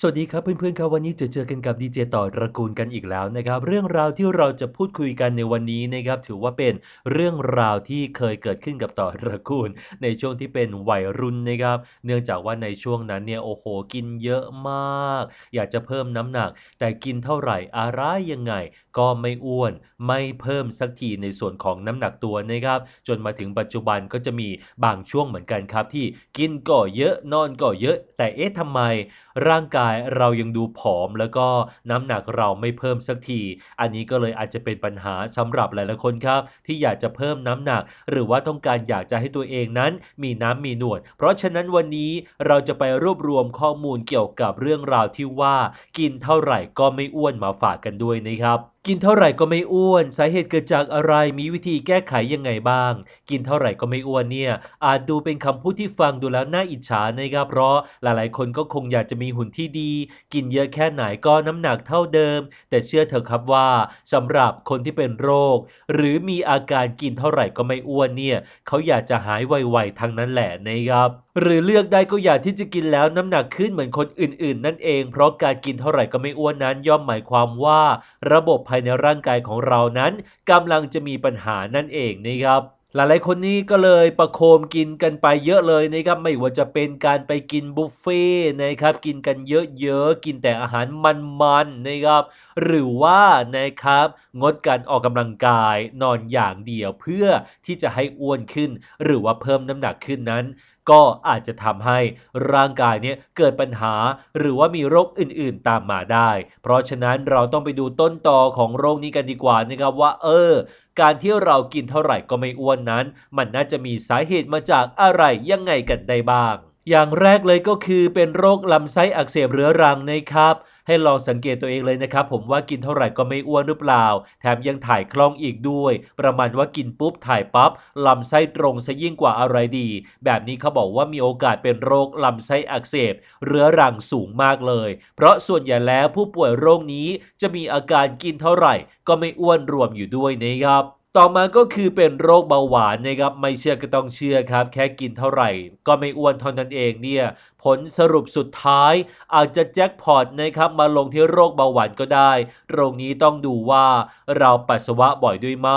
สวัสดีครับเพื่อนๆครับวันนี้จะเจอกันกับดีเจต่อตระกูลกันอีกแล้วนะครับ เรื่องราวที่เราจะพูดคุยกันในวันนี้นะครับถือว่าเป็นเรื่องราวที่เคยเกิดขึ้นกับต่อตระกูล ในช่วงที่เป็นวัยรุ่นนะครับ เนื่องจากว่าในช่วงนั้นเนี่ยโอ้โหกินเยอะมาก อยากจะเพิ่มน้ำหนัก แต่กินเท่าไหร่อะไรยังไง ก็ไม่อ้วนไม่เพิ่มสักทีในส่วนของน้ำหนักตัวนะครับ จนมาถึงปัจจุบันก็จะมีบางช่วงเหมือนกันครับ ที่กินก็เยอะนอนก็เยอะ แต่เอ๊ะทำไมร่างกายเรายังดูผอมแล้วก็น้ำหนักเราไม่เพิ่มสักที อันนี้ก็เลยอาจจะเป็นปัญหาสำหรับหลายๆคนครับ ที่อยากจะเพิ่มน้ำหนัก หรือว่าต้องการอยากจะให้ตัวเองนั้น มีน้ำมีหนวด เพราะฉะนั้นวันนี้เราจะไปรวบรวมข้อมูลเกี่ยวกับเรื่องราวที่ว่า กินเท่าไหร่ก็ไม่อ้วนมาฝากกันด้วยนะครับกินเท่าไหร่ก็ไม่อ้วน สาเหตุเกิดจากอะไรมีวิธีแก้ไขยังไงบ้าง กินเท่าไหร่ก็ไม่อ้วนเนี่ย อาจดูเป็นคำพูดที่ฟังดูแล้วน่าอิจฉานะครับ เพราะหลายๆ คนก็คงอยากจะมีหุ่นที่ดี กินเยอะแค่ไหนก็น้ำหนักเท่าเดิม แต่เชื่อเถอะครับว่าสำหรับคนที่เป็นโรค หรือมีอาการกินเท่าไหร่ก็ไม่อ้วนเนี่ย เขาอยากจะหายไวๆทั้งนั้นแหละนะครับ หรือเลือกได้ก็อยากที่จะกินแล้วน้ำหนักขึ้นเหมือนคนอื่นๆ นั่นเอง เพราะการกินเท่าไหร่ก็ไม่อ้วนนั้น ย่อมหมายความว่า ระบบภายในร่างกายของเรานั้นกำลังจะมีปัญหานั่นเองนะครับหลายๆคนนี้ก็เลยประโคมกินกันไปเยอะเลยนะครับไม่ว่าจะเป็นการไปกินบุฟเฟ่ต์นะครับกินกันเยอะๆกินแต่อาหารมันๆนะครับหรือว่านะครับงดการออกกำลังกายนอนอย่างเดียวเพื่อที่จะให้อ้วนขึ้น หรือว่าเพิ่มน้ำหนักขึ้นนั้น ก็อาจจะทำให้ร่างกายเนี่ยเกิดปัญหา หรือว่ามีโรคอื่นๆตามมาได้ เพราะฉะนั้นเราต้องไปดูต้นตอของโรคนี้กันดีกว่านะครับว่า เออ การที่เรากินเท่าไหร่ก็ไม่อ้วนนั้น มันน่าจะมีสาเหตุมาจากอะไรยังไงกันได้บ้าง อย่างแรกเลยก็คือเป็นโรคลำไส้อักเสบเรื้อรังนะครับ ให้ลองสังเกตตัวเองเลยนะครับ ผมว่ากินเท่าไหร่ก็ไม่อ้วนหรือเปล่า แถมยังถ่ายคล่องอีกด้วย ประมาณว่ากินปุ๊บถ่ายปั๊บลำไส้ตรงซะยิ่งกว่าอะไรดี แบบนี้เขาบอกว่ามีโอกาสเป็นโรคลำไส้อักเสบเรื้อรังสูงมากเลย เพราะส่วนใหญ่แล้วผู้ป่วยโรคนี้จะมีอาการกินเท่าไหร่ ก็ไม่อ้วนรวมอยู่ด้วยนะครับ ต่อมาก็คือเป็นโรคเบาหวานนะครับไม่เชื่อก็ต้องเชื่อครับ แค่กินเท่าไหร่ ก็ไม่อ้วนเท่านั้นเองเนี่ย ผลสรุปสุดท้าย อาจจะแจ็คพอตนะครับมาลงที่โรคเบาหวานก็ได้ โรคนี้ต้องดูว่าเราปัสสาวะบ่อยด้วยไหม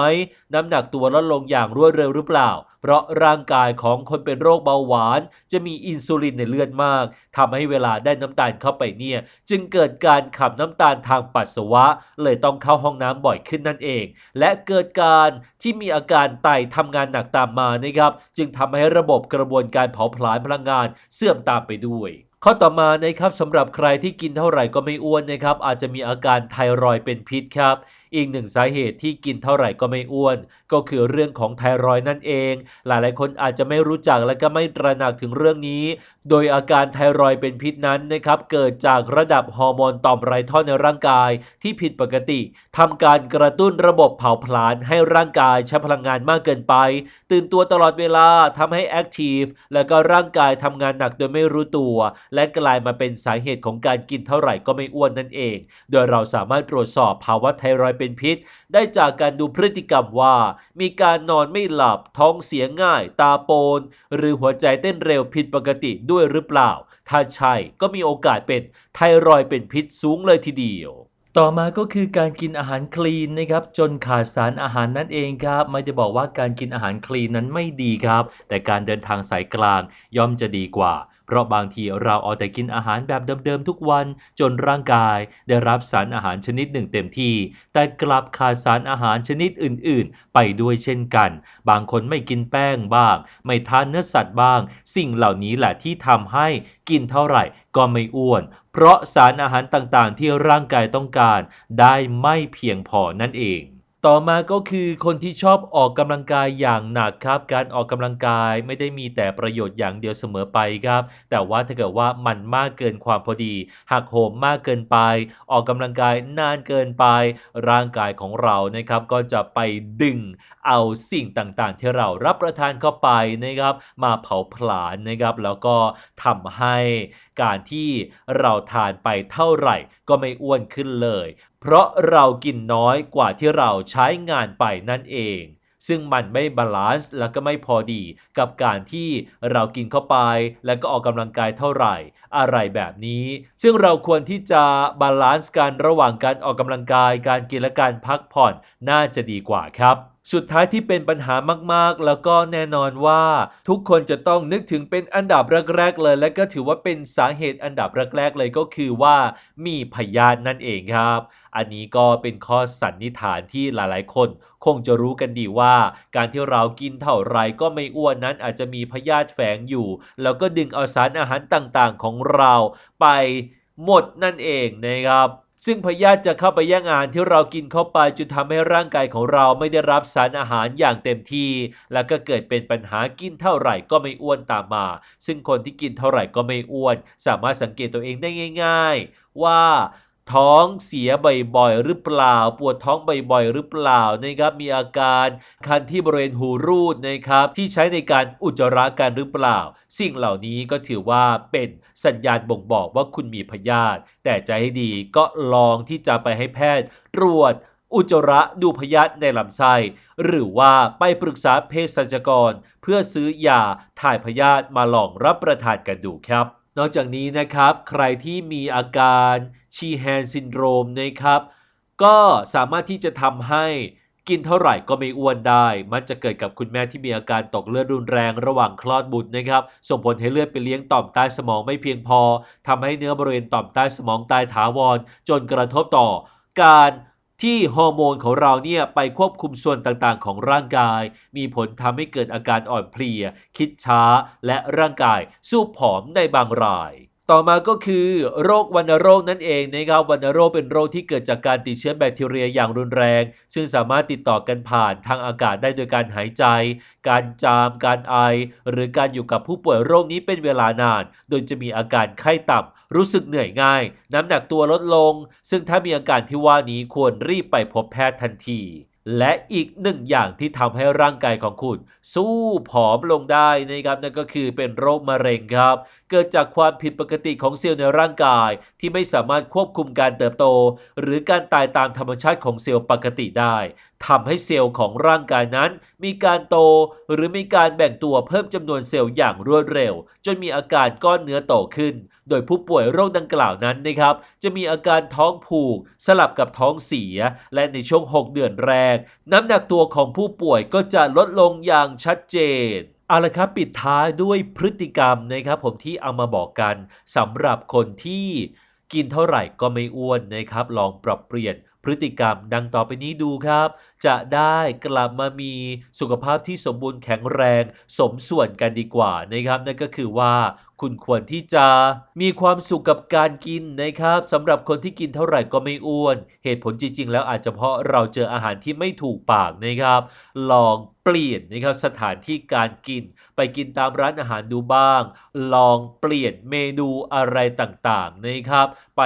น้ำหนักตัวลดลงอย่างรวดเร็วหรือเปล่า เพราะร่างกายของคนเป็นโรคเบาหวาน จะมีอินซูลินในเลือดมากทำให้เวลาได้น้ำตาลเข้าไปเนี่ย จึงเกิดการขับน้ำตาลทางปัสสาวะ เลยต้องเข้าห้องน้ำบ่อยขึ้นนั่นเอง และเกิดการที่มีอาการไตทำงานหนักตามมานะครับ จึงทำให้ระบบกระบวนการเผาผลาญพลังงานเสื่อมตามไปด้วย ข้อต่อมานะครับสำหรับใครที่กินเท่าไหร่ก็ไม่อ้วนนะครับอาจจะมีอาการไทรอยด์เป็นพิษครับ อีกหนึ่งสาเหตุที่กินเท่าไหร่ก็ไม่อ้วน ก็คือเรื่องของไทรอยนั่นเอง หลายๆคนอาจจะไม่รู้จักและก็ไม่ตระหนักถึงเรื่องนี้ โดยอาการไทรอยเป็นพิษนั้นนะครับเกิดจากระดับฮอร์โมนต่อมไรท่อในร่างกายที่ผิดปกติทำการกระตุ้นระบบเผาผลาญให้ร่างกายใช้พลังงานมากเกินไป ตื่นตัวตลอดเวลาทำให้แอคทีฟแล้วก็ร่างกายทำงานหนักโดยไม่รู้ตัว และกลายมาเป็นสาเหตุของการกินเท่าไหร่ก็ไม่อ้วนนั่นเอง โดยเราสามารถตรวจสอบภาวะไทรอยด์เป็นพิษ ได้จากการดูพฤติกรรมว่า มีการนอนไม่หลับ ท้องเสียง่าย ตาโปน หรือหัวใจเต้นเร็วผิดปกติด้วยหรือเปล่า ถ้าใช่ก็มีโอกาสเป็นไทรอยด์เป็นพิษสูงเลยทีเดียวต่อมาก็คือการกินอาหารคลีนนะครับจนขาดสารอาหารนั่นเองครับ ไม่ได้บอกว่าการกินอาหารคลีนนั้นไม่ดีครับ แต่การเดินทางสายกลางย่อมจะดีกว่า เพราะบางทีเราเอาแต่กินอาหารแบบเดิมๆทุกวันจนร่างกายได้รับสารอาหารชนิดหนึ่งเต็มที่ แต่กลับขาดสารอาหารชนิดอื่นๆ ไปด้วยเช่นกัน บางคนไม่กินแป้งบ้าง ไม่ทานเนื้อสัตว์บ้าง สิ่งเหล่านี้แหละที่ทำให้กินเท่าไหร่ก็ไม่อ้วน เพราะสารอาหารต่างๆ ที่ร่างกายต้องการ ได้ไม่เพียงพอนั่นเอง ต่อมาก็คือคนที่ชอบออกกำลังกายอย่างหนักครับ การออกกำลังกายไม่ได้มีแต่ประโยชน์อย่างเดียวเสมอไปครับ แต่ว่าถ้าเกิดว่ามันมากเกินความพอดี หักโหมมากเกินไป ออกกำลังกายนานเกินไป ร่างกายของเรานะครับ ก็จะไปดึงเอาสิ่งต่างๆ ที่เรารับประทานเข้าไปนะครับ มาเผาผลาญนะครับ แล้วก็ทำให้การที่เราทานไปเท่าไหร่ก็ไม่อ้วนขึ้นเลยเพราะเรากินน้อยกว่าที่เราใช้งานไปนั่นเอง ซึ่งมันไม่บาลานซ์แล้วก็ไม่พอดีกับการที่เรากินเข้าไป แล้วก็ออกกำลังกายเท่าไหร่ อะไรแบบนี้ ซึ่งเราควรที่จะบาลานซ์กันระหว่างการออกกำลังกาย การกินและการพักผ่อนน่าจะดีกว่าครับ สุดท้ายที่เป็นปัญหามากๆ แล้วก็แน่นอนว่า ทุกคนจะต้องนึกถึงเป็นอันดับแรกๆเลย และก็ถือว่าเป็นสาเหตุอันดับแรกๆเลยก็คือว่ามีพยาธินั่นเองครับ อันนี้ก็เป็นข้อสันนิษฐานที่หลายๆ คน คงจะรู้กันดีว่า การที่เรากินเท่าไรก็ไม่อ้วนนั้นอาจจะมีพยาธิแฝงอยู่ แล้วก็ดึงเอาสารอาหารต่างๆของเราไปหมดนั่นเองนะครับ ซึ่งพยาธิจะเข้าไปแย่งอาหารที่เรากินเข้าไปจนทำให้ร่างกายของเราไม่ได้รับสารอาหารอย่างเต็มที่ แล้วก็เกิดเป็นปัญหากินเท่าไหร่ก็ไม่อ้วนตามมา ซึ่งคนที่กินเท่าไหร่ก็ไม่อ้วน สามารถสังเกตตัวเองได้ง่าย ๆ ว่า ท้องเสียบ่อยๆหรือเปล่า ปวดท้องบ่อยๆหรือเปล่านะครับมีอาการคันที่บริเวณหูรูดนะครับที่ใช้ในการอุจจาระกันหรือเปล่า สิ่งเหล่านี้ก็ถือว่าเป็นสัญญาณบ่งบอกว่าคุณมีพยาธิแต่จให้ดีก็ลองที่จะไปให้แพทย์ตรวจอุจจาระดูพยาธิในลำไส้หรือว่าไปปรึกษาเภสัชกร เพื่อซื้อยาถ่ายพยาธิมาลองรับประทานกันดูครับ นอกจากนี้นะครับ ใครที่มีอาการชีแฮนซินโดรมนะครับ ก็สามารถที่จะทำให้กินเท่าไหร่ก็ไม่อ้วนได้ มันจะเกิดกับคุณแม่ที่มีอาการตกเลือดรุนแรงระหว่างคลอดบุตรนะครับ ส่งผลให้เลือดไปเลี้ยงต่อมใต้สมองไม่เพียงพอทำให้เนื้อบริเวณต่อมใต้สมองตายถาวร จนกระทบต่อการ ที่ฮอร์โมนของเราเนี่ยไปควบคุมส่วนต่างๆ ของร่างกาย มีผลทำให้เกิดอาการอ่อนเพลีย คิดช้า และร่างกายสู้ผอมในบางราย ต่อมาก็คือโรควัณโรคนั่นเองนะครับวัณโรคเป็นโรคที่เกิดจากการติดเชื้อแบคทีเรียอย่างรุนแรง ซึ่งสามารถติดต่อกันผ่านทางอากาศได้โดยการหายใจ การจาม การไอ หรือการอยู่กับผู้ป่วยโรคนี้เป็นเวลานาน โดยจะมีอาการไข้ต่ำรู้สึกเหนื่อยง่าย น้ำหนักตัวลดลง ซึ่งถ้ามีอาการที่ว่านี้ควรรีบไปพบแพทย์ทันที และอีกหนึ่งอย่างที่ทำให้ร่างกายของคุณ สู้ผอมลงได้นะครับนั่นก็คือเป็นโรคมะเร็งครับ เกิดจากความผิดปกติของเซลล์ในร่างกาย ที่ไม่สามารถควบคุมการเติบโต หรือการตายตามธรรมชาติของเซลล์ปกติได้ทำให้เซลล์ของร่างกายนั้น มีการโตหรือมีการแบ่งตัวเพิ่มจำนวนเซลล์อย่างรวดเร็ว จนมีอาการก้อนเนื้อโตขึ้น โดยผู้ป่วยโรคดังกล่าวนั้นนะครับ จะมีอาการท้องผูก สลับกับท้องเสีย และในช่วง 6 เดือนแรก น้ำหนักตัวของผู้ป่วยก็จะลดลงอย่างชัดเจนเอาละครับปิดท้ายด้วยพฤติกรรมนะครับ ผมที่เอามาบอกกันสำหรับคนที่กินเท่าไหร่ก็ไม่อ้วนนะครับ ลองปรับเปลี่ยน พฤติกรรมดังต่อไปนี้ดูครับ จะได้กลับมามีสุขภาพที่สมบูรณ์แข็งแรง สมส่วนกันดีกว่านะครับ นั่นก็คือว่าคุณควรที่จะมีความสุขกับการกินนะครับสำหรับคนที่กินเท่าไหร่ก็ไม่อ้วน เหตุผลจริง ๆ แล้วอาจจะเพราะเราเจออาหารที่ไม่ถูกปากนะครับ ลองเปลี่ยนนะครับสถานที่การกิน ไปกินตามร้านอาหารดูบ้าง ลองเปลี่ยนเมนูอะไรต่างๆนะครับ ไป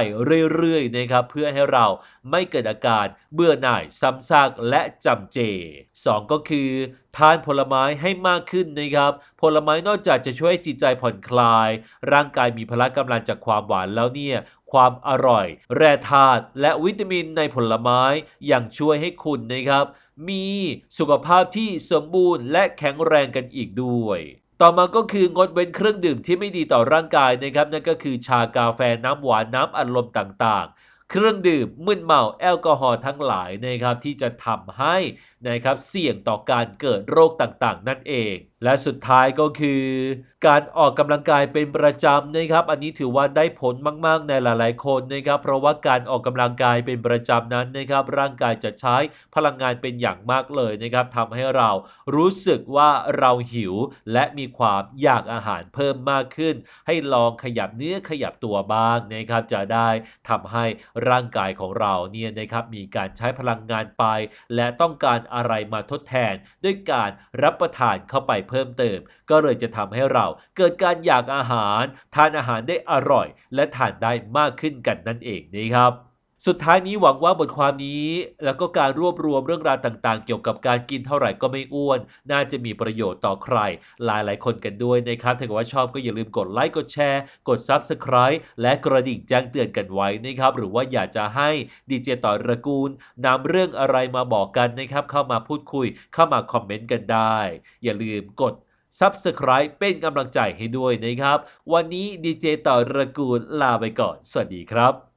เรื่อยๆนะครับเพื่อให้เราไม่เกิดอาการเบื่อหน่ายซ้ำซากและจำเจ 2 ก็คือทานผลไม้ให้มากขึ้นนะครับ ผลไม้นอกจากจะช่วยให้จิตใจผ่อนคลาย ร่างกายมีพละกำลังจากความหวานแล้วเนี่ยความอร่อย แร่ธาตุและวิตามินในผลไม้ยังช่วยให้คุณนะครับ มีสุขภาพที่สมบูรณ์และแข็งแรงกันอีกด้วยต่อมาก็คืองดเว้นเครื่องดื่มที่ไม่ดีต่อร่างกายนะครับนั่นก็คือชากาแฟน้ำหวานน้ำอัดลมต่าง เครื่องดื่มมึนเมาแอลกอฮอล์ทั้งหลายนะครับที่จะทำให้นะครับเสี่ยงต่อการเกิดโรคต่างๆ นั่นเอง และสุดท้ายก็คือการออกกำลังกายเป็นประจำนะครับ อันนี้ถือว่าได้ผลมาก ๆ ในหลาย ๆ คนนะครับ เพราะว่าการออกกำลังกายเป็นประจำนั้นนะครับ ร่างกายจะใช้พลังงานเป็นอย่างมากเลยนะครับทำให้เรารู้สึกว่าเราหิว และมีความอยากอาหารเพิ่มมากขึ้น ให้ลองขยับเนื้อขยับตัวบ้างนะครับ จะได้ทำให้ร่างกายของเราเนี่ยนะครับมีการใช้พลังงานไป และต้องการอะไรมาทดแทน ด้วยการรับประทานเข้าไปเพิ่มเติม ก็เลยจะทำให้เราเกิดการอยากอาหาร ทานอาหารได้อร่อย และทานได้มากขึ้นกันนั่นเองนะครับสุดท้ายนี้หวังว่าบทความนี้ แล้วก็การรวบรวมเรื่องราวต่างๆ เกี่ยวกับการกินเท่าไหร่ก็ไม่อ้วน น่าจะมีประโยชน์ต่อใคร หลายๆ คนกันด้วยนะครับ ถ้าเกิดว่าชอบก็อย่าลืมกดไลค์กดแชร์ กด Subscribe และกระดิ่งแจ้งเตือนกันไว้นะครับ หรือว่าอยากจะให้ดีเจต่อระกูลนำเรื่องอะไรมาบอกกันนะครับ เข้ามาพูดคุยเข้ามาคอมเมนต์กันได้ อย่าลืมกด Subscribe เป็นกำลังใจให้ด้วยนะครับ วันนี้ดีเจต่อระกูลลาไปก่อน สวัสดีครับ